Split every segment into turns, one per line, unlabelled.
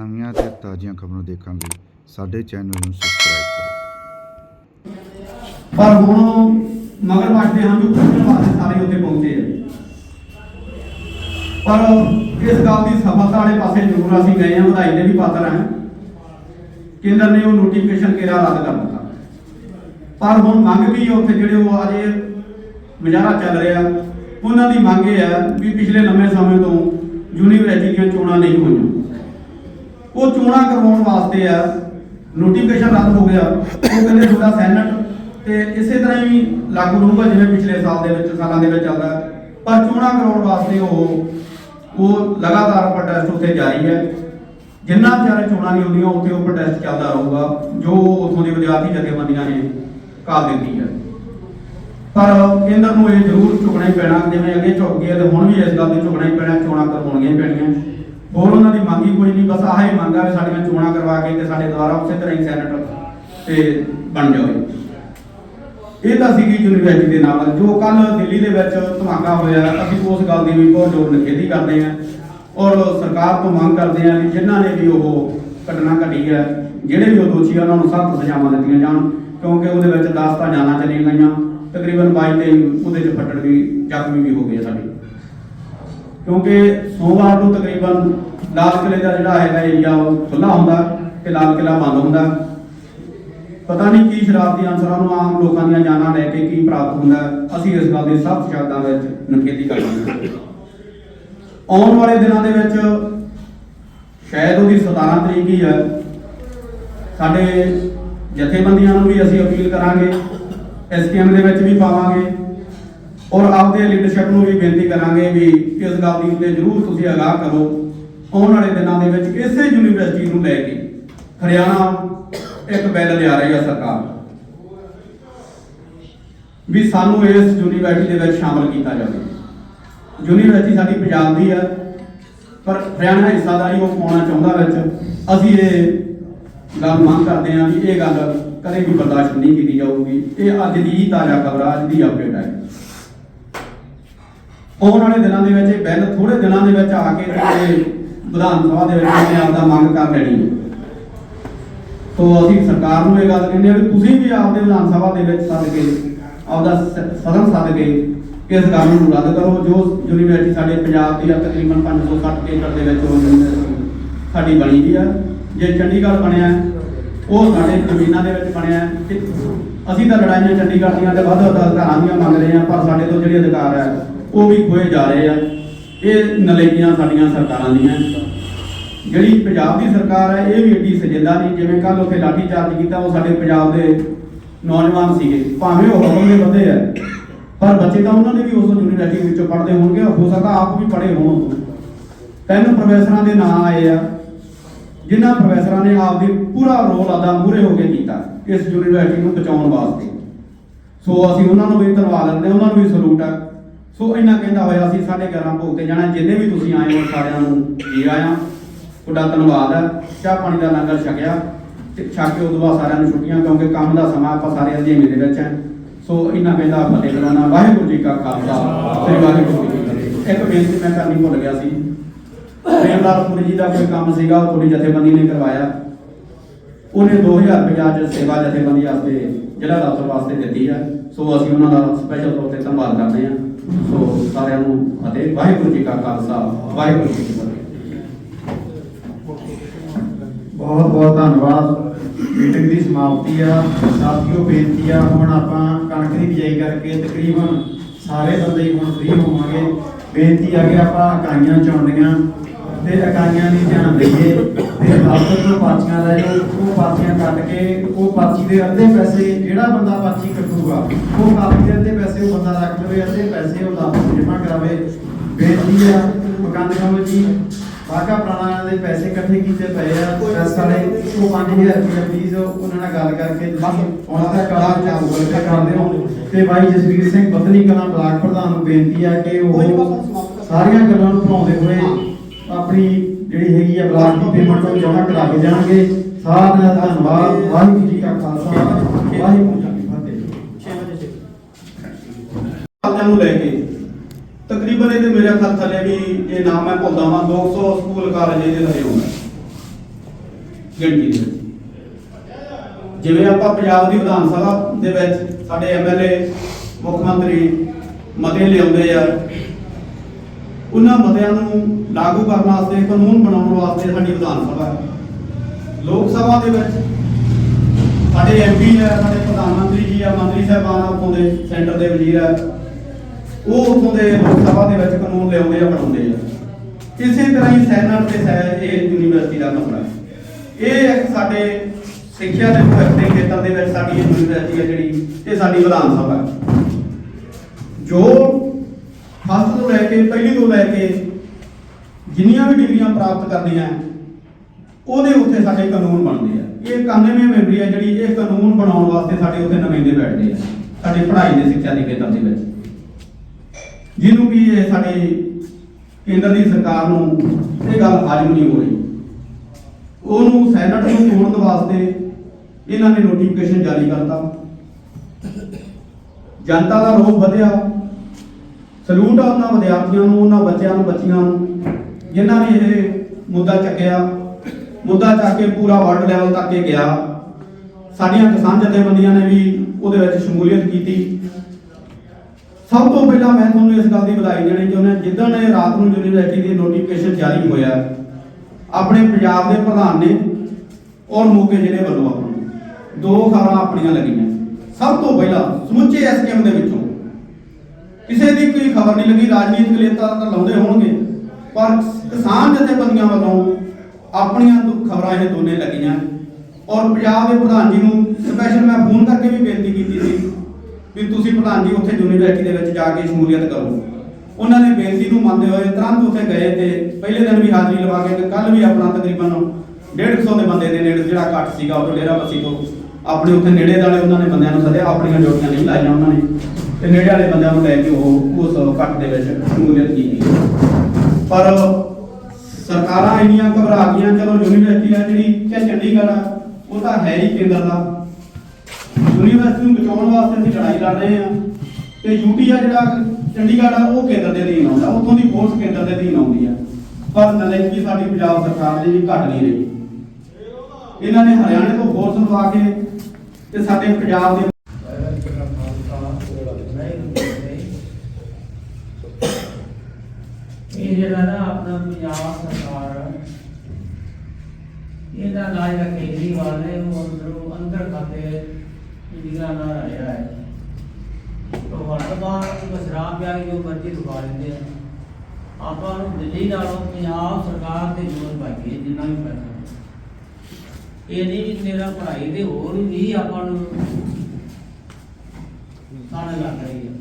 ਨਵੀਆਂ ਤੇ ਤਾਜ਼ੀਆਂ ਖਬਰਾਂ ਦੇਖਣ ਲਈ ਸਾਡੇ ਚੈਨਲ ਨੂੰ ਸਬਸਕ੍ਰਾਈਬ ਕਰੋ।
ਪਰ ਹੁਣ ਮਗਰ ਵੱਜਦੇ ਹਨ ਜੋ ਪੁੱਛਣ ਵਾਸਤੇ ਸਾਰੇ ਉੱਥੇ ਪਹੁੰਚੇ ਆ। ਪਰ ਇਸ ਗੱਲ ਦੀ ਸਫਲਤਾ ਵਾਲੇ ਪਾਸੇ ਜ਼ਰੂਰ ਅਸੀਂ ਗਏ ਹਾਂ, ਵਧਾਈ ਦੇ ਵੀ ਪਾਤਰ ਹਾਂ। ਕੇਂਦਰ ਨੇ ਉਹ ਨੋਟੀਫਿਕੇਸ਼ਨ ਕਿਹੜਾ ਰੱਦ ਕਰ ਦਿੱਤਾ। ਪਰ ਹੁਣ ਮੰਗ ਵੀ ਉੱਥੇ ਜਿਹੜੇ ਉਹ ਅਜੇ ਮੁਜ਼ਾਹਰਾ ਚੱਲ ਰਿਹਾ। ਉਹਨਾਂ ਦੀ ਮੰਗ ਇਹ ਹੈ ਵੀ ਪਿਛਲੇ ਲੰਮੇ ਸਮੇਂ ਤੋਂ ਯੂਨੀਵਰਸਿਟੀ ਦੀਆਂ ਚੋਣਾਂ ਨਹੀਂ ਹੋਈਆਂ। ਉਹ ਚੋਣਾਂ ਕਰਵਾਉਣ ਵਾਸਤੇ ਆ ਨੋਟੀਫਿਕੇਸ਼ਨ ਰੱਦ ਹੋ ਗਿਆ, ਉਹ ਕਹਿੰਦੇ ਤੁਹਾਡਾ ਸੈਨੇਟ ਤੇ ਇਸੇ ਤਰ੍ਹਾਂ ਹੀ ਲਾਗੂ ਰਹੂਗਾ ਜਿਵੇਂ ਪਿਛਲੇ ਸਾਲ ਦੇ ਵਿੱਚ, ਸਾਲਾਂ ਦੇ ਵਿੱਚ ਚੱਲਦਾ। ਪਰ ਚੋਣਾਂ ਕਰਾਉਣ ਵਾਸਤੇ ਉਹ ਉਹ ਲਗਾਤਾਰ ਪ੍ਰੋਟੈਸਟ ਉੱਥੇ ਜਾਰੀ ਹੈ। ਜਿੰਨਾ ਚਿਰ ਚੋਣਾਂ ਨਹੀਂ ਹੁੰਦੀਆਂ, ਉੱਥੇ ਉਹ ਪ੍ਰੋਟੈਸਟ ਚੱਲਦਾ ਰਹੂਗਾ, ਜੋ ਉਥੋਂ ਦੇ ਵਿਦਿਆਰਥੀ ਜਥੇਬੰਦੀਆਂ ਨੇ ਕਾਲ ਦਿੱਤੀ ਹੈ। ਪਰ ਕੇਂਦਰ ਨੂੰ ਇਹ ਜ਼ਰੂਰ ਝੁਕਣਾ ਹੀ ਪੈਣਾ, ਜਿਵੇਂ ਅੱਗੇ ਚੁੱਕ ਗਿਆ ਤੇ ਹੁਣ ਵੀ ਇਸ ਗੱਲ ਤੇ ਝੁਕਣਾ ਹੀ ਪੈਣਾ, ਚੋਣਾਂ ਕਰਵਾਉਣੀਆਂ ਪੈਣੀਆਂ ਹੋਰ ਉਹਨਾਂ ਦੀ ਮੰਗ ਹੀ ਕੋਈ ਨਹੀਂ ਬਸ ਆਹ ਹੀ ਮੰਗ ਵੀ ਸਾਡੀਆਂ ਚੋਣਾਂ ਕਰਵਾ ਕੇ ਤੇ ਸਾਡੇ ਦੁਆਰਾ ਉਸੇ ਤਰ੍ਹਾਂ ਹੀ ਸੈਨੇਟ ਤੇ ਬਣ ਜਾਵੇ ਇਹ ਤਾਂ ਸੀਗੀ ਯੂਨੀਵਰਸਿਟੀ ਦੇ ਨਾਲ, ਜੋ ਕੱਲ ਦਿੱਲੀ ਦੇ ਵਿੱਚ ਧਮਾਕਾ ਹੋਇਆ, ਅਸੀਂ ਉਸ ਗੱਲ ਦੀ ਵੀ ਬਹੁਤ ਜ਼ੋਰ ਨਿਖੇਧੀ ਕਰਦੇ ਹਾਂ। ਔਰ ਸਰਕਾਰ ਤੋਂ ਮੰਗ ਕਰਦੇ ਹਾਂ ਕਿ ਜਿਨ੍ਹਾਂ ਨੇ ਵੀ ਉਹ ਘਟਨਾ ਘਟੀ ਹੈ, ਜਿਹੜੇ ਵੀ ਉਹ ਦੋਸ਼ੀ ਆ, ਉਹਨਾਂ ਨੂੰ ਸਖਤ ਸਜ਼ਾਵਾਂ ਦਿੱਤੀਆਂ ਜਾਣ, ਕਿਉਂਕਿ ਉਹਦੇ ਵਿੱਚ 10 ਤਾਂ ਜਾਨਾਂ ਚਲੀਆਂ ਗਈਆਂ। ਤਕਰੀਬਨ 22 ਤੇ ਉਹਦੇ ਚ ਫੱਟੜ ਵੀ ਜ਼ਖਮੀ ਵੀ ਹੋ ਗਏ ਸਾਡੇ। ਕਿਉਂਕਿ ਸੋਮਵਾਰ ਨੂੰ ਤਕਰੀਬਨ ਲਾਲ ਕਿਲੇ ਦਾ ਜਿਹੜਾ ਹੈਗਾ ਏਰੀਆ ਉਹ ਖੁੱਲਾ ਹੁੰਦਾ ਤੇ ਲਾਲ ਕਿਲਾ ਬੰਦ ਹੁੰਦਾ। ਪਤਾ ਨਹੀਂ ਕੀ ਸ਼ਰਾਰਤੀ ਅਨਸਰਾਂ ਨੂੰ ਆਮ ਲੋਕਾਂ ਦੀਆਂ ਜਾਨਾਂ ਲੈ ਕੇ ਕੀ ਪ੍ਰਾਪਤ ਹੁੰਦਾ। ਅਸੀਂ ਇਸ ਗੱਲ ਦੇ ਸਖਤ ਸ਼ਬਦਾਂ ਵਿੱਚ ਨਿਖੇਧੀ ਕਰਦੇ ਹਾਂ। ਆਉਣ ਵਾਲੇ ਦਿਨਾਂ ਦੇ ਵਿੱਚ ਸ਼ਾਇਦ ਉਹਦੀ 17 ਤਰੀਕ ਹੀ ਹੈ। ਸਾਡੇ ਜਥੇਬੰਦੀਆਂ ਨੂੰ ਵੀ ਅਸੀਂ ਅਪੀਲ ਕਰਾਂਗੇ ਐਸਕੇਐਮ ਦੇ ਵਿੱਚ ਵੀ ਪਾਵਾਂਗੇ ਔਰ ਆਪਦੇ ਲੀਡਰਸ਼ਿਪ ਨੂੰ ਵੀ ਬੇਨਤੀ ਕਰਾਂਗੇ ਵੀ ਇਸ ਗੱਲ ਦੀ ਉੱਤੇ ਜ਼ਰੂਰ ਤੁਸੀਂ ਆਗਾਹ ਕਰੋ। ਆਉਣ ਵਾਲੇ ਦਿਨਾਂ ਦੇ ਵਿੱਚ ਇਸੇ ਯੂਨੀਵਰਸਿਟੀ ਨੂੰ ਲੈ ਕੇ ਹਰਿਆਣਾ ਇੱਕ ਬਿੱਲ ਲਿਆ ਰਹੀ ਹੈ ਸਰਕਾਰ। ਵੀ ਸਾਨੂੰ ਇਸ ਯੂਨੀਵਰਸਿਟੀ ਦੇ ਵਿੱਚ ਸ਼ਾਮਲ ਕੀਤਾ ਜਾਵੇ। ਯੂਨੀਵਰਸਿਟੀ ਸਾਡੀ ਪੰਜਾਬ ਦੀ ਹੈ ਪਰ ਹਰਿਆਣਾ ਹਿੱਸਾਦਾਰੀ ਉਹ ਪਾਉਣਾ ਚਾਹੁੰਦਾ ਵਿੱਚ। ਅਸੀਂ ਇਹ ਗੱਲ ਮੰਗ ਕਰਦੇ ਹਾਂ ਵੀ ਇਹ ਗੱਲ ਕਦੇ ਵੀ ਬਰਦਾਸ਼ਤ ਨਹੀਂ ਕੀਤੀ ਜਾਊਗੀ। ਇਹ ਅੱਜ ਦੀ ਹੀ ਤਾਜ਼ਾ ਖਬਰ ਅੱਜ ਦੀ ਅਪਡੇਟ ਹੈ ਆਉਣ ਵਾਲੇ ਦਿਨਾਂ ਦੇ ਵਿੱਚ ਇਹ ਬਿੱਲ ਥੋੜੇ ਦਿਨਾਂ ਦੇ ਵਿੱਚ ਆ ਕੇ ਤੇ ਵਿਧਾਨ ਸਭਾ ਦੇ ਵਿੱਚ ਇਹਨੇ ਆਪਦਾ ਮੰਗ ਕਰ ਲੈਣੀ ਹੈ। ਤੋ ਅਸੀਂ ਸਰਕਾਰ ਨੂੰ ਇਹ ਗੱਲ ਕਹਿੰਦੇ ਆ ਵੀ ਤੁਸੀਂ ਵੀ ਆਪਦੇ ਵਿਧਾਨ ਸਭਾ ਦੇ ਵਿੱਚ ਸੱਦ ਕੇ, ਆਪਦਾ ਸਦਨ ਸੱਦ ਕੇ ਇਸ ਕਾਨੂੰਨ ਨੂੰ ਰੱਦ ਕਰੋ, ਜੋ ਯੂਨੀਵਰਸਿਟੀ ਸਾਡੇ ਪੰਜਾਬ ਦੀ ਆ, ਤਕਰੀਬਨ 560 ਏਕੜ ਦੇ ਵਿੱਚ ਸਾਡੀ ਬਣੀ ਦੀ ਆ। ਜੇ ਚੰਡੀਗੜ੍ਹ ਬਣਿਆ, ਉਹ ਸਾਡੇ ਜ਼ਮੀਨਾਂ ਦੇ ਵਿੱਚ ਬਣਿਆ। ਤੇ ਅਸੀਂ ਤਾਂ ਲੜਾਈਆਂ ਚੰਡੀਗੜ੍ਹ ਦੀਆਂ ਤੇ ਵੱਧ ਵੱਧ ਅਧਿਕਾਰਾਂ ਦੀਆਂ ਮੰਗ ਰਹੇ ਹਾਂ, ਪਰ ਸਾਡੇ ਤੋਂ ਜਿਹੜੇ ਅਧਿਕਾਰ ਹੈ ਉਹ ਵੀ ਖੋਏ ਜਾ ਰਹੇ ਆ। ਇਹ ਨਲੇਕੀਆਂ ਸਾਡੀਆਂ ਸਰਕਾਰਾਂ ਦੀਆਂ। ਜਿਹੜੀ ਪੰਜਾਬ ਦੀ ਸਰਕਾਰ ਹੈ, ਇਹ ਵੀ ਏਡੀ ਸਜਿੰਦਾ ਨਹੀਂ। ਜਿਵੇਂ ਕੱਲ ਉੱਥੇ ਲਾਠੀ ਚਾਰਜ ਕੀਤਾ, ਉਹ ਸਾਡੇ ਪੰਜਾਬ ਦੇ ਨੌਜਵਾਨ ਸੀਗੇ। ਭਾਵੇਂ ਉਹ ਹੁਕਮ ਦੇ ਬੰਦੇ ਆ, ਪਰ ਬੱਚੇ ਤਾਂ ਉਹਨਾਂ ਨੇ ਵੀ ਉਸ ਯੂਨੀਵਰਸਿਟੀ ਵਿੱਚੋਂ ਪੜ੍ਹਦੇ ਹੋਣਗੇ। ਹੋ ਸਕਦਾ ਆਪ ਵੀ ਪੜ੍ਹੇ ਹੋਣ। ਉਦੋਂ। ਤਿੰਨ ਪ੍ਰੋਫੈਸਰਾਂ ਦੇ ਨਾਂ ਆਏ ਆ, ਜਿਨ੍ਹਾਂ ਪ੍ਰੋਫੈਸਰਾਂ ਨੇ ਆਪਦੀ ਪੂਰਾ ਰੋਲ ਅਦਾ ਮੂਰੇ ਹੋ ਕੇ ਕੀਤਾ ਇਸ ਯੂਨੀਵਰਸਿਟੀ ਨੂੰ ਬਚਾਉਣ ਵਾਸਤੇ। ਸੋ ਅਸੀਂ ਉਹਨਾਂ ਨੂੰ ਵੀ ਧੰਨਵਾਦ ਦਿੰਦੇ ਉਹਨਾਂ ਨੂੰ ਵੀ ਸਲੂਟ ਆ। ਸੋ ਇੰਨਾ ਕਹਿੰਦਾ ਹੋਇਆ ਅਸੀਂ 11:30 ਭੋਗ ਤੇ ਜਾਣਾ, ਜਿੰਨੇ ਵੀ ਤੁਸੀਂ ਆਏ ਹੋ ਸਾਰਿਆਂ ਨੂੰ ਜੀ ਆਇਆਂ। ਤੁਹਾਡਾ ਧੰਨਵਾਦ ਹੈ। ਚਾਹ ਪਾਣੀ ਦਾ ਲੰਗਰ ਛਕਿਆ ਤੇ ਛਕ ਕੇ ਉਦੋਂ ਬਾਅਦ ਸਾਰਿਆਂ ਨੂੰ ਛੁੱਟੀਆਂ, ਕਿਉਂਕਿ ਕੰਮ ਦਾ ਸਮਾਂ ਆਪਾਂ ਸਾਰਿਆਂ ਅਧਿਐਨ ਦੇ ਵਿੱਚ ਹੈ। ਸੋ ਇੰਨਾ ਕਹਿੰਦਾ ਫਤਿਹ ਬੁਲਾਉਣਾ ਵਾਹਿਗੁਰੂ ਜੀ ਕਾ ਖਾਲਸਾ। ਸ੍ਰੀ ਵਾਹਿਗੁਰੂ ਜੀ ਕੀ ਫਤਿਹ। ਇੱਕ ਬੇਨਤੀ ਮੈਂ ਕਰਨੀ ਭੁੱਲ ਗਿਆ ਸੀ। ਪ੍ਰੇਮਲਾਲ ਪੁਰੀ ਜੀ ਦਾ ਕੋਈ ਕੰਮ ਸੀਗਾ, ਉਹ ਤੁਹਾਡੀ ਜਥੇਬੰਦੀ ਨੇ ਕਰਵਾਇਆ। ਉਹਨੇ 2000 ਰੁਪਏ ਅੱਜ ਸੇਵਾ ਜਥੇਬੰਦੀ ਵਾਸਤੇ, ਜ਼ਿਲ੍ਹਾ ਦਫ਼ਤਰ ਵਾਸਤੇ ਦਿੱਤੀ ਹੈ। ਸੋ ਅਸੀਂ ਉਹਨਾਂ ਦਾ ਸਪੈਸ਼ਲ ਤੌਰ ਤੇ ਧੰਨਵਾਦ ਕਰਦੇ ਹਾਂ। ਸੋ ਸਾਰਿਆਂ ਨੂੰ ਫਤਿਹ ਵਾਹਿਗੁਰੂ ਜੀ ਕਾ ਖਾਲਸਾ, ਵਾਹਿਗੁਰੂ ਜੀ ਕੀ ਫਤਿਹ।
ਬਹੁਤ ਬਹੁਤ ਧੰਨਵਾਦ। ਮੀਟਿੰਗ ਦੀ ਸਮਾਪਤੀ ਆ। ਸਾਥੀਓ, ਬੇਨਤੀ ਆ, ਹੁਣ ਆਪਾਂ ਕਣਕ ਦੀ ਬਿਜਾਈ ਕਰਕੇ ਤਕਰੀਬਨ ਸਾਰੇ ਬੰਦੇ ਹੁਣ ਫ੍ਰੀ ਹੋਵਾਂਗੇ। ਬੇਨਤੀ ਆ ਕਿ ਆਪਾਂ ਇਕਾਈਆਂ ਚੁਣਨੀਆਂ ਤੇ ਇਕਾਈਆਂ ਦੀ ਧਿਆਨ ਦਈਏ ਤੇ ਦਫ਼ਤਰ ਤੋਂ ਪਾਰਚੀਆਂ ਲੈ ਜਾਓ। ਉਹ ਪਾਰਚੀਆਂ ਕੱਟ ਕੇ, ਉਹ ਪਾਰਚੀ ਦੇ ਅੱਧੇ ਪੈਸੇ ਜਿਹੜਾ ਬੰਦਾ ਪਾਰਚੀ ਕੱਟੂਗਾ, ਉਹ ਕਾਪੀ ਦੇ ਅੱਧੇ ਰੱਖ ਲਵੇ ਅੱਧੇ ਪੈਸੇ ਉਹ ਦਫ਼ਤਰ ਜਮ੍ਹਾਂ ਕਰਾਵੇ। ਬੇਨਤੀ ਆ ਮਕਾਨ ਕਮਲ ਜੀ। ਬਾਕਾ ਪ੍ਰਾਣਾਂ ਦੇ ਪੈਸੇ ਇਕੱਠੇ ਕੀਤੇ ਪਏ ਆ। ਪ੍ਰੈਸ ਵਾਲੇ ਉਹ 5000 ਰੁਪਏ ਪਲੀਜ਼ ਉਹਨਾਂ ਨਾਲ ਗੱਲ ਕਰਕੇ ਤੁਸੀਂ ਹੁਣ ਤੱਕ ਕਾਲਾ ਜਾਂ ਗੂਗਲ ਪੇ ਕਰ ਦਿਓ ਤੇ ਬਾਈ ਜਸਵੀਰ ਸਿੰਘ ਬਦਲੀ ਕਲਾਂ ਬਲਾਕ ਪ੍ਰਧਾਨ ਨੂੰ ਬੇਨਤੀ ਆ ਕਿ ਉਹ ਸਾਰੀਆਂ ਗੱਲਾਂ ਨੂੰ ਭੁਲਾਉਂਦੇ ਹੋਏ ਆਪਣੀ ਜਿਹੜੀ ਹੈਗੀ ਆ ਬਲਾਕ ਦੀ ਪੇਮੈਂਟ ਉਹ ਜਮ੍ਹਾਂ ਕਰਾ ਕੇ ਜਾਣਗੇ। ਸਾਰਿਆਂ ਦਾ ਧੰਨਵਾਦ। ਵਾਹਿਗੁਰੂ ਜੀ ਕਾ ਖਾਲਸਾ। ਵਾਹਿਗੁਰੂ ਜੀ ਕੀ ਫਤਿਹ
ਸਾਲਾਂ ਨੂੰ ਲੈ ਕੇ। ਤਕਰੀਬਨ ਇਹਦੇ ਮੇਰੇ ਖਿਆਲ ਥੱਲੇ ਵੀ ਇਹ ਨਾਮ ਮੈਂ ਭੁੱਲਦਾ ਵਾਂ 200 ਸਕੂਲ ਕਾਲਜ ਇਹਦੇ ਲਈ ਹੋਣਾ ਗਿਣਤੀ ਦੇ ਵਿੱਚ। ਜਿਵੇਂ ਆਪਾਂ ਪੰਜਾਬ ਦੀ ਵਿਧਾਨ ਸਭਾ ਦੇ ਵਿੱਚ ਸਾਡੇ ਐਮਐਲਏ ਮੁੱਖ ਮੰਤਰੀ ਮਤੇ ਲਿਆਉਂਦੇ ਆ। ਉਹਨਾਂ ਮਤਿਆਂ ਨੂੰ ਲਾਗੂ ਕਰਨ ਵਾਸਤੇ, ਕਾਨੂੰਨ ਬਣਾਉਣ ਵਾਸਤੇ ਸਾਡੀ ਵਿਧਾਨ ਸਭਾ ਹੈ। ਲੋਕ ਸਭਾ ਦੇ ਵਿੱਚ ਸਾਡੇ ਐਮਪੀ ਹੈ, ਸਾਡੇ ਪ੍ਰਧਾਨ ਮੰਤਰੀ ਜੀ ਆ ਮੰਤਰੀ ਸਾਹਿਬਾਨ ਆ ਦੇ ਸੈਂਟਰ ਦੇ ਵਜ਼ੀਰ ਹੈ। ਉਹ ਉੱਥੋਂ ਦੇ ਲੋਕ ਸਭਾ ਦੇ ਵਿੱਚ ਕਾਨੂੰਨ ਲਿਆਉਂਦੇ ਆ, ਬਣਾਉਂਦੇ ਆ। ਇਸੇ ਤਰ੍ਹਾਂ ਹੀ ਸੈਨੇਟ ਤੇ ਸੈ ਇਹ ਯੂਨੀਵਰਸਿਟੀ ਦਾ ਮਸਲਾ ਹੈ। ਇਹ ਇੱਕ ਸਾਡੇ ਸਿੱਖਿਆ ਦੇ ਭਵਿੱਖ ਦੇ ਖੇਤਰ ਦੇ ਵਿੱਚ ਸਾਡੀ ਯੂਨੀਵਰਸਿਟੀ ਹੈ ਜਿਹੜੀ, ਇਹ ਸਾਡੀ ਵਿਧਾਨ ਸਭਾ ਹੈ। ਜੋ ਫਸਟ ਤੋਂ ਲੈ ਕੇ, ਪਹਿਲੀ ਤੋਂ ਲੈ ਕੇ ਜਿੰਨੀਆਂ ਵੀ ਡਿਗਰੀਆਂ ਪ੍ਰਾਪਤ ਕਰਨੀਆਂ ਉਹਦੇ ਉੱਤੇ ਸਾਡੇ ਕਾਨੂੰਨ ਬਣਦੇ ਆ। ਇਹ 91 ਮੈਂਬਰੀ ਆ ਜਿਹੜੀ ਇਹ ਕਾਨੂੰਨ ਬਣਾਉਣ ਵਾਸਤੇ ਸਾਡੇ ਉੱਤੇ ਦੇ ਬੈਠਦੇ ਆ, ਸਾਡੇ ਪੜ੍ਹਾਈ ਦੇ ਸਿੱਖਿਆ ਦੇ ਖੇਤਰ ਦੇ ਵਿੱਚ। ਜਿਹਨੂੰ ਕਿ ਇਹ ਸਾਡੀ ਕੇਂਦਰ ਦੀ ਸਰਕਾਰ ਨੂੰ ਇਹ ਗੱਲ ਹਾਜ਼ਮ ਨਹੀਂ ਹੋ ਰਹੀ। ਉਹਨੂੰ ਸੈਨੇਟ ਨੂੰ ਤੋੜਨ ਵਾਸਤੇ ਇਹਨਾਂ ਨੇ ਨੋਟੀਫਿਕੇਸ਼ਨ ਜਾਰੀ ਕਰਤਾ। ਜਨਤਾ ਦਾ ਰੋਹ ਵਧਿਆ। ਸਲੂਟ ਆ ਉਹਨਾਂ ਵਿਦਿਆਰਥੀਆਂ ਨੂੰ, ਉਹਨਾਂ ਬੱਚਿਆਂ ਨੂੰ, ਬੱਚੀਆਂ ਨੂੰ, ਜਿਨ੍ਹਾਂ ਨੇ ਇਹ ਮੁੱਦਾ ਚੱਕਿਆ। ਮੁੱਦਾ ਚੱਕ ਕੇ ਪੂਰਾ ਵਰਲਡ ਲੈਵਲ ਤੱਕ ਇਹ ਗਿਆ। ਸਾਡੀਆਂ ਕਿਸਾਨ ਜਥੇਬੰਦੀਆਂ ਨੇ ਵੀ ਉਹਦੇ ਵਿੱਚ ਸ਼ਮੂਲੀਅਤ ਕੀਤੀ। ਸਭ ਤੋਂ ਪਹਿਲਾਂ ਮੈਂ ਤੁਹਾਨੂੰ ਇਸ ਗੱਲ ਦੀ ਵਧਾਈ ਦੇਣੀ ਚਾਹੁੰਦਾ ਜਿੱਦਾਂ ਇਹ ਰਾਤ ਨੂੰ ਯੂਨੀਵਰਸਿਟੀ ਦੀ ਨੋਟੀਫਿਕੇਸ਼ਨ ਜਾਰੀ ਹੋਇਆ, ਆਪਣੇ ਪੰਜਾਬ ਦੇ ਪ੍ਰਧਾਨ ਨੇ ਔਰ ਮੋਕੇ ਜਿਹੜੇ ਵੱਲੋਂ ਆਪਾਂ ਨੂੰ ਦੋ ਖਬਰਾਂ ਆਪਣੀਆਂ ਲੱਗੀਆਂ। ਸਭ ਤੋਂ ਪਹਿਲਾਂ ਸਮੁੱਚੇ ਐਸਕੇਐਮ ਦੇ ਵਿੱਚੋਂ ਕਿਸੇ ਦੀ ਕੋਈ ਖਬਰ ਨਹੀਂ ਲੱਗੀ, ਰਾਜਨੀਤਿਕ ਨੇਤਾ ਤਾਂ ਲਾਉਂਦੇ ਹੋਣਗੇ, ਪਰ ਕਿਸਾਨ ਜਥੇਬੰਦੀਆਂ ਵੱਲੋਂ ਆਪਣੀਆਂ ਖਬਰਾਂ ਇਹ ਦੋਨੇ ਲੱਗੀਆਂ। ਔਰ ਪੰਜਾਬ ਦੇ ਪ੍ਰਧਾਨ ਜੀ ਨੂੰ ਸਪੈਸ਼ਲ ਮੈਂ ਫੋਨ ਕਰਕੇ ਵੀ ਬੇਨਤੀ ਕੀਤੀ ਸੀ ਵੀ ਤੁਸੀਂ ਪ੍ਰਧਾਨ ਜੀ ਉੱਥੇ ਯੂਨੀਵਰਸਿਟੀ ਦੇ ਵਿੱਚ ਜਾ ਕੇ ਸ਼ਮੂਲੀਅਤ ਕਰੋ। ਉਹਨਾਂ ਨੇ ਬੇਨਤੀ ਨੂੰ ਮੰਨਦੇ ਹੋਏ ਤੁਰੰਤ ਉੱਥੇ ਗਏ ਤੇ ਪਹਿਲੇ ਦਿਨ ਵੀ ਹਾਜ਼ਰੀ ਲਵਾ ਕੇ ਕੱਲ ਵੀ ਆਪਣਾ ਤਕਰੀਬਨ 150 ਦੇ ਬੰਦੇ ਦੇ ਨੇੜੇ ਜਿਹੜਾ ਘੱਟ ਸੀਗਾ ਉਹ ਡੇਰਾ ਬੱਸੀ ਤੋਂ ਆਪਣੇ ਉੱਥੇ ਨੇੜੇ ਵਾਲੇ ਉਹਨਾਂ ਨੇ ਬੰਦਿਆਂ ਨੂੰ ਸੱਦਿਆ, ਆਪਣੀਆਂ ਡਿਊਟੀਆਂ ਨਹੀਂ ਲਾਈਆਂ ਉਹਨਾਂ ਨੇ। ਤੇ ਨੇੜੇ ਵਾਲੇ ਬੰਦਿਆਂ ਨੂੰ ਲੈ ਕੇ ਉਹ ਉਸ ਕੱਟ ਦੇ ਵਿੱਚ ਸ਼ਮੂਲੀਅਤ ਕੀਤੀ। ਪਰ ਸਰਕਾਰਾਂ ਇੰਨੀਆਂ ਘਬਰਾ ਗਈਆਂ, ਚਲੋ ਯੂਨੀਵਰਸਿਟੀ ਆ ਜਿਹੜੀ ਕਿ ਚੰਡੀਗੜ੍ਹ ਆ, ਉਹ ਤਾਂ ਹੈ ਹੀ ਕੇਂਦਰ ਦਾ। ਯੂਨੀਵਰਸਿਟੀ ਨੂੰ ਬਚਾਉਣ ਵਾਸਤੇ ਅਸੀਂ ਲੜਾਈ ਲੜ ਰਹੇ ਹਾਂ। ਤੇ ਯੂਟੀ ਆ ਜਿਹੜਾ ਚੰਡੀਗੜ੍ਹ ਆ, ਉਹ ਕੇਂਦਰ ਦੇ ਅਧੀਨ ਆਉਂਦਾ। ਉੱਥੋਂ ਦੀ ਫੋਰਸ ਕੇਂਦਰ ਦੇ ਅਧੀਨ ਆਉਂਦੀ ਆ। ਪਰ ਨਲਾਇਕੀ ਸਾਡੀ ਪੰਜਾਬ ਸਰਕਾਰ ਦੀ ਵੀ ਘਟ ਨਹੀਂ ਰਹੀ। ਇਹਨਾਂ ਨੇ ਹਰਿਆਣੇ ਤੋਂ ਫੋਰਸ ਲਵਾ ਕੇ ਤੇ ਸਾਡੇ ਪੰਜਾਬ ਦੇ
ਇਹ ਜਿਹੜਾ ਨਾ ਆਪਣਾ ਪੰਜਾਬ ਸਰਕਾਰ ਇਹਦਾ ਨਾਲ ਜਿਹੜਾ ਕੇਜਰੀਵਾਲ ਨੇ, ਉਹ ਅੰਦਰੋਂ ਅੰਦਰ ਖਾਤੇ ਇੰਡੀਆ ਨਾਲ ਆਇਆ ਹੈ। ਤੋਂ ਵਰਤਮਾਨ ਨੂੰ ਸ਼ਰਾਬ ਪਿਆ ਕੇ ਜੋ ਮਰਜ਼ੀ ਦਿਖਾ ਲੈਂਦੇ ਆ ਆਪਾਂ ਨੂੰ ਦਿੱਲੀ ਨਾਲੋਂ ਪੰਜਾਬ ਸਰਕਾਰ ਤੇ ਜ਼ੋਰ ਪਾਈਏ ਜਿੰਨਾ ਵੀ ਪੈਸਾ। ਇਹ ਨਹੀਂ ਵੀ ਮੇਰਾ ਪੜ੍ਹਾਈ ਦੇ ਹੋਰ ਵੀ ਆਪਾਂ ਨੂੰ ਸਾਡਾ ਲੱਗ ਰਹੀ ਹੈ।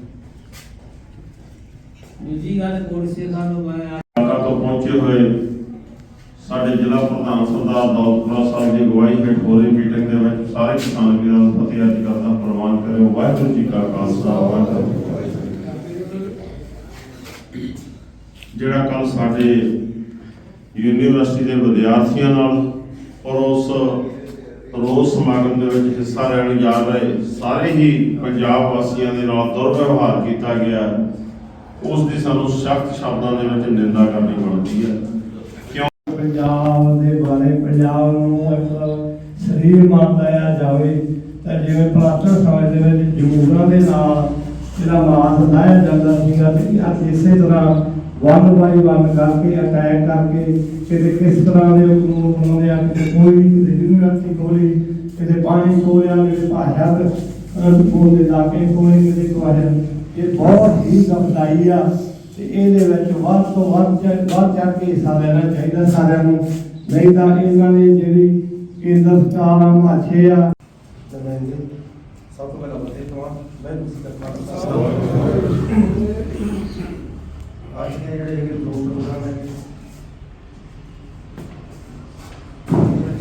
ਦੂਜੀ ਗੱਲ ਕੋਰਸੇ ਖਾਨੋਂ ਮੈਂ
ਇਲਾਕਾ ਤੋਂ ਪਹੁੰਚੇ ਹੋਏ। ਸਾਡੇ ਜ਼ਿਲ੍ਹਾ ਪ੍ਰਧਾਨ ਸਰਦਾਰ ਦੌਲਤਪੁਰਾ ਸਾਹਿਬ ਦੀ ਅਗਵਾਈ ਹੇਠ ਹੋ ਰਹੀ ਮੀਟਿੰਗ ਦੇ ਵਿੱਚ ਸਾਰੇ ਕਿਸਾਨ ਵੀਰਾਂ ਨੂੰ ਫਤਿਹ ਅੱਜ ਕਰਦਾ ਪ੍ਰਵਾਨ ਕਰਿਓ। ਵਾਹਿਗੁਰੂ ਜੀ ਕਾ ਖਾਲਸਾ, ਵਾਹਿਗੁਰੂ ਜੀ ਜਿਹੜਾ ਕੱਲ ਸਾਡੇ ਯੂਨੀਵਰਸਿਟੀ ਦੇ ਵਿਦਿਆਰਥੀਆਂ ਨਾਲ ਔਰ ਉਸ ਰੋਜ਼ ਸਮਾਗਮ ਦੇ ਵਿੱਚ ਹਿੱਸਾ ਲੈਣ ਜਾ ਰਹੇ ਸਾਰੇ ਹੀ ਪੰਜਾਬ ਵਾਸੀਆਂ ਦੇ ਨਾਲ ਦੁਰਵਿਵਹਾਰ ਕੀਤਾ ਗਿਆ, ਉਸ ਦੀ ਸਾਨੂੰ ਸਖਤ ਸ਼ਬਦਾਂ ਦੇ ਵਿੱਚ ਨਿੰਦਾ ਕਰਨੀ ਬਣਦੀ ਹੈ।
ਪੰਜਾਬ ਦੇ ਬਾਰੇ, ਪੰਜਾਬ ਨੂੰ ਇੱਕ ਸਰੀਰ ਮੰਨਿਆ ਜਾਵੇ, ਤਾਂ ਜਿਵੇਂ ਪੁਰਾਤਨ ਸਮੇਂ ਦੇ ਵਿੱਚ ਜੂਰਾਂ ਦੇ ਨਾਲ ਜਿਹੜਾ ਮਾਸ ਲਾਇਆ ਜਾਂਦਾ ਸੀਗਾ ਤੇ ਅੱਜ ਇਸੇ ਤਰ੍ਹਾਂ ਵਨ ਬਾਈ ਵਨ ਕਰਕੇ, ਅਟੈਕ ਕਰਕੇ, ਕਿਤੇ ਕਿਸ ਤਰ੍ਹਾਂ ਦੇ ਕਾਨੂੰਨ ਬਣਾਉਂਦੇ ਆ, ਕਿਤੇ ਕੋਈ ਯੂਨੀਵਰਸਿਟੀ ਖੋਲੀ, ਕਿਤੇ ਪਾਣੀ ਖੋਲਿਆ ਕਿਤੇ ਭਾਸ਼ਾ ਦੇ ਸਕੂਲ ਦੇ ਲਾਗੇ ਖੋਲੇ ਕਿਤੇ ਖੋਲਿਆ ਇਹ ਬਹੁਤ ਹੀ ਗੰਭੀਰ ਆ। ਤੇ ਇਹਦੇ ਵਿੱਚ ਵੱਧ ਤੋਂ ਵੱਧ ਵੱਧ ਚੜ ਕੇ ਹਿੱਸਾ ਲੈਣਾ ਚਾਹੀਦਾ ਸਾਰਿਆਂ ਨੂੰ। ਨਹੀਂ ਤਾਂ ਇਹਨਾਂ ਨੇ ਜਿਹੜੀ ਕੇਂਦਰ ਸਰਕਾਰ ਆ ਮਾਛੇ ਆ।
ਸਭ ਤੋਂ ਪਹਿਲਾਂ ਬਤੇ ਤੋਂ ਮੈਂ ਤੁਸੀਂ ਕਰਨਾ ਅੱਜ ਦੇ ਜਿਹੜੇ ਹੈਗੇ ਦੋ ਪ੍ਰੋਗਰਾਮ ਹੈ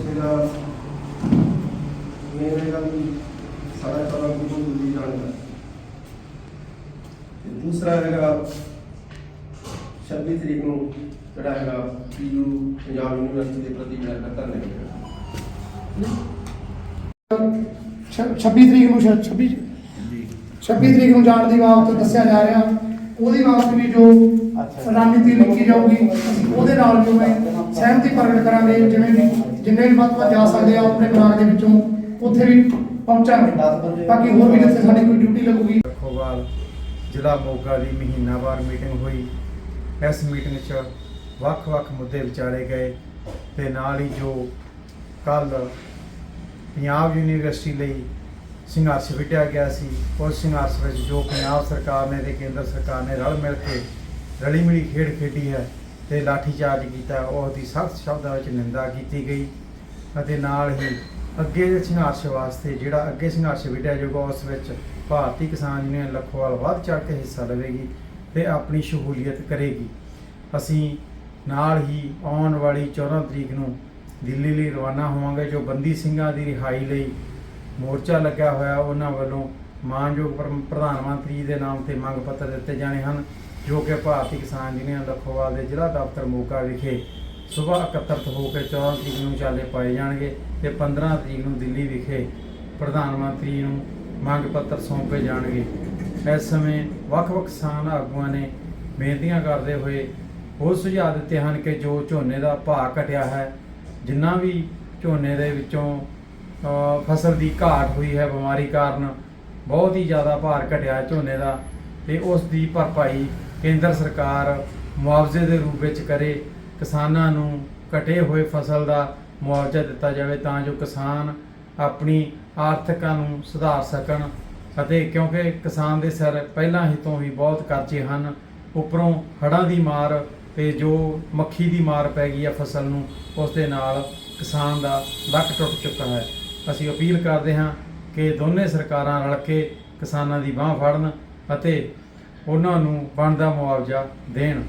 ਜਿਹੜਾ ਮੇਰੇ ਨਾਲ ਸਾਰਾ ਕੁਝ ਦੀ ਜਾਣਦਾ ਤੇ ਦੂਸਰਾ ਹੈਗਾ 26 ਤਰੀਕ ਨੂੰ ਜਿਹੜਾ ਹੈਗਾ ਪੀਯੂ ਪੰਜਾਬ ਯੂਨੀਵਰਸਿਟੀ ਦੇ ਪ੍ਰਤੀ ਜਿਹੜਾ ਹੈਗਾ ਧਰਨਾ ਹੈਗਾ
26 ਤਰੀਕ ਨੂੰ ਸ਼ਾਇਦ 26 26 ਤਰੀਕ ਨੂੰ ਜਾਣ ਦੀ ਬਾਬਤ ਦੱਸਿਆ ਜਾ ਰਿਹਾ। ਉਹਦੀ ਬਾਬਤ ਵੀ ਜੋ ਰਣਨੀਤੀ ਲਿਖੀ ਜਾਊਗੀ ਉਹਦੇ ਨਾਲ ਜੋ ਹੈ ਸਹਿਮਤੀ ਪ੍ਰਗਟ ਕਰਾਂਗੇ ਜਿਵੇਂ ਵੀ ਜਿੰਨੇ ਵੀ ਵੱਧ ਵੱਧ ਜਾ ਸਕਦੇ ਆ ਆਪਣੇ ਬਲਾਕ ਦੇ ਵਿੱਚੋਂ ਉੱਥੇ ਵੀ ਪਹੁੰਚਾਂਗੇ। ਬਾਕੀ ਹੋਰ ਵੀ ਜਿੱਥੇ ਸਾਡੀ ਕੋਈ ਡਿਊਟੀ ਲੱਗੂਗੀ।
ਖੋਵਾਲ ਜ਼ਿਲ੍ਹਾ ਮੋਗਾ ਦੀ ਮਹੀਨਾਵਾਰ ਮੀਟਿੰਗ ਹੋਈ। ਇਸ ਮੀਟਿੰਗ 'ਚ ਵੱਖ-ਵੱਖ ਮੁੱਦੇ ਵਿਚਾਰੇ ਗਏ ਤੇ ਨਾਲ ਹੀ ਜੋ ਕੱਲ ਪੰਜਾਬ ਯੂਨੀਵਰਸਿਟੀ ਲਈ ਸੰਘਰਸ਼ ਵਿੱਢਿਆ ਗਿਆ ਸੀ, ਉਸ ਸੰਘਰਸ਼ ਵਿੱਚ ਜੋ ਪੰਜਾਬ ਸਰਕਾਰ ਨੇ ਤੇ ਕੇਂਦਰ ਸਰਕਾਰ ਨੇ ਰਲ ਮਿਲ ਕੇ ਰਲੀ ਮਿਲੀ ਖੇਡ ਖੇਡੀ ਹੈ ਤੇ ਲਾਠੀਚਾਰਜ ਕੀਤਾ ਉਸ ਦੀ ਸਖਤ ਸ਼ਬਦਾਂ ਵਿੱਚ ਨਿੰਦਾ ਕੀਤੀ ਗਈ ਅਤੇ ਨਾਲ ਹੀ ਅੱਗੇ ਦੇ ਸੰਘਰਸ਼ ਵਾਸਤੇ ਜਿਹੜਾ ਅੱਗੇ ਸੰਘਰਸ਼ ਵਿੱਢਿਆ ਜਾਊਗਾ, ਉਸ ਵਿੱਚ ਭਾਰਤੀ ਕਿਸਾਨ ਯੂਨੀਅਨ ਲਖੋਵਾਲ ਵੱਧ ਚੜ੍ਹ ਕੇ ਹਿੱਸਾ ਲਵੇਗੀ। ਤੇ ਆਪਣੀ ਸ਼ਮੂਲੀਅਤ ਕਰੇਗੀ। ਅਸੀਂ ਨਾਲ ਹੀ ਆਉਣ ਵਾਲੀ 14 ਤਰੀਕ ਨੂੰ ਦਿੱਲੀ ਲਈ ਰਵਾਨਾ ਹੋਵਾਂਗੇ, ਜੋ ਬੰਦੀ ਸਿੰਘਾਂ ਦੀ ਰਿਹਾਈ ਲਈ ਮੋਰਚਾ ਲੱਗਿਆ ਹੋਇਆ, ਉਹਨਾਂ ਵੱਲੋਂ ਮਾਨਯੋਗ ਪ੍ਰਧਾਨ ਮੰਤਰੀ ਦੇ ਨਾਮ ਤੇ ਮੰਗ ਪੱਤਰ ਦਿੱਤੇ ਜਾਣੇ ਹਨ, ਜੋ ਕਿ ਭਾਰਤੀ ਕਿਸਾਨ ਯੂਨੀਅਨ ਲਖੋਵਾਲ ਦੇ ਜ਼ਿਲ੍ਹਾ ਦਫ਼ਤਰ ਮੋਗਾ ਵਿਖੇ ਸਵੇਰ ਇਕੱਤਰਤ ਹੋ ਕੇ 14 ਤਰੀਕ ਨੂੰ ਚਾਲੇ ਪਾਏ ਜਾਣਗੇ ਤੇ 15 ਤਰੀਕ ਨੂੰ ਦਿੱਲੀ ਵਿਖੇ ਪ੍ਰਧਾਨ ਮੰਤਰੀ ਨੂੰ ਮੰਗ ਪੱਤਰ ਸੌਂਪੇ ਜਾਣਗੇ। ਇਸ ਸਮੇਂ ਵੱਖ-ਵੱਖ ਕਿਸਾਨ ਆਗੂਆਂ ਨੇ ਬੇਨਤੀਆਂ ਕਰਦੇ ਹੋਏ ਹੋਰ ਸੁਝਾਅ ਦਿੱਤੇ ਹਨ ਕਿ ਜੋ ਝੋਨੇ ਦਾ ਭਾਅ ਘਟਿਆ ਹੈ, ਜਿੰਨਾ ਵੀ ਝੋਨੇ ਦੇ ਵਿੱਚੋਂ ਫਸਲ ਦੀ ਘਾਟ ਹੋਈ ਹੈ, ਬਿਮਾਰੀ ਕਾਰਨ ਬਹੁਤ ਹੀ ਜ਼ਿਆਦਾ ਭਾਰ ਘਟਿਆ ਝੋਨੇ ਦਾ ਤੇ ਉਸ ਦੀ ਭਰਪਾਈ ਕੇਂਦਰ ਸਰਕਾਰ ਮੁਆਵਜ਼ੇ ਦੇ ਰੂਪ ਵਿੱਚ ਕਰੇ, ਕਿਸਾਨਾਂ ਨੂੰ ਘਟੇ ਹੋਏ ਫਸਲ ਦਾ ਮੁਆਵਜ਼ਾ ਦਿੱਤਾ ਜਾਵੇ ਤਾਂ ਜੋ ਕਿਸਾਨ ਆਪਣੀ ਆਰਥਿਕਤਾ ਨੂੰ ਸੁਧਾਰ ਸਕਣ। ਅਤੇ ਕਿਉਂਕਿ ਕਿਸਾਨ ਦੇ ਸਿਰ ਪਹਿਲਾਂ ਹੀ ਤੋਂ ਹੀ ਬਹੁਤ ਕਰਜ਼ੇ ਹਨ, ਉੱਪਰੋਂ ਹੜ੍ਹਾਂ ਦੀ ਮਾਰ ਤੇ ਜੋ ਮੱਖੀ ਦੀ ਮਾਰ ਪੈ ਗਈ ਆ ਫਸਲ ਨੂੰ, ਉਸ ਦੇ ਨਾਲ ਕਿਸਾਨ ਦਾ ਲੱਕ ਟੁੱਟ ਚੁੱਕਾ ਹੈ। ਅਸੀਂ ਅਪੀਲ ਕਰਦੇ ਹਾਂ ਕਿ ਦੋਨੇ ਸਰਕਾਰਾਂ ਰਲ ਕੇ ਕਿਸਾਨਾਂ ਦੀ ਬਾਹ ਫੜਨ ਅਤੇ ਉਹਨਾਂ ਨੂੰ ਬਣਦਾ ਮੁਆਵਜ਼ਾ ਦੇਣ।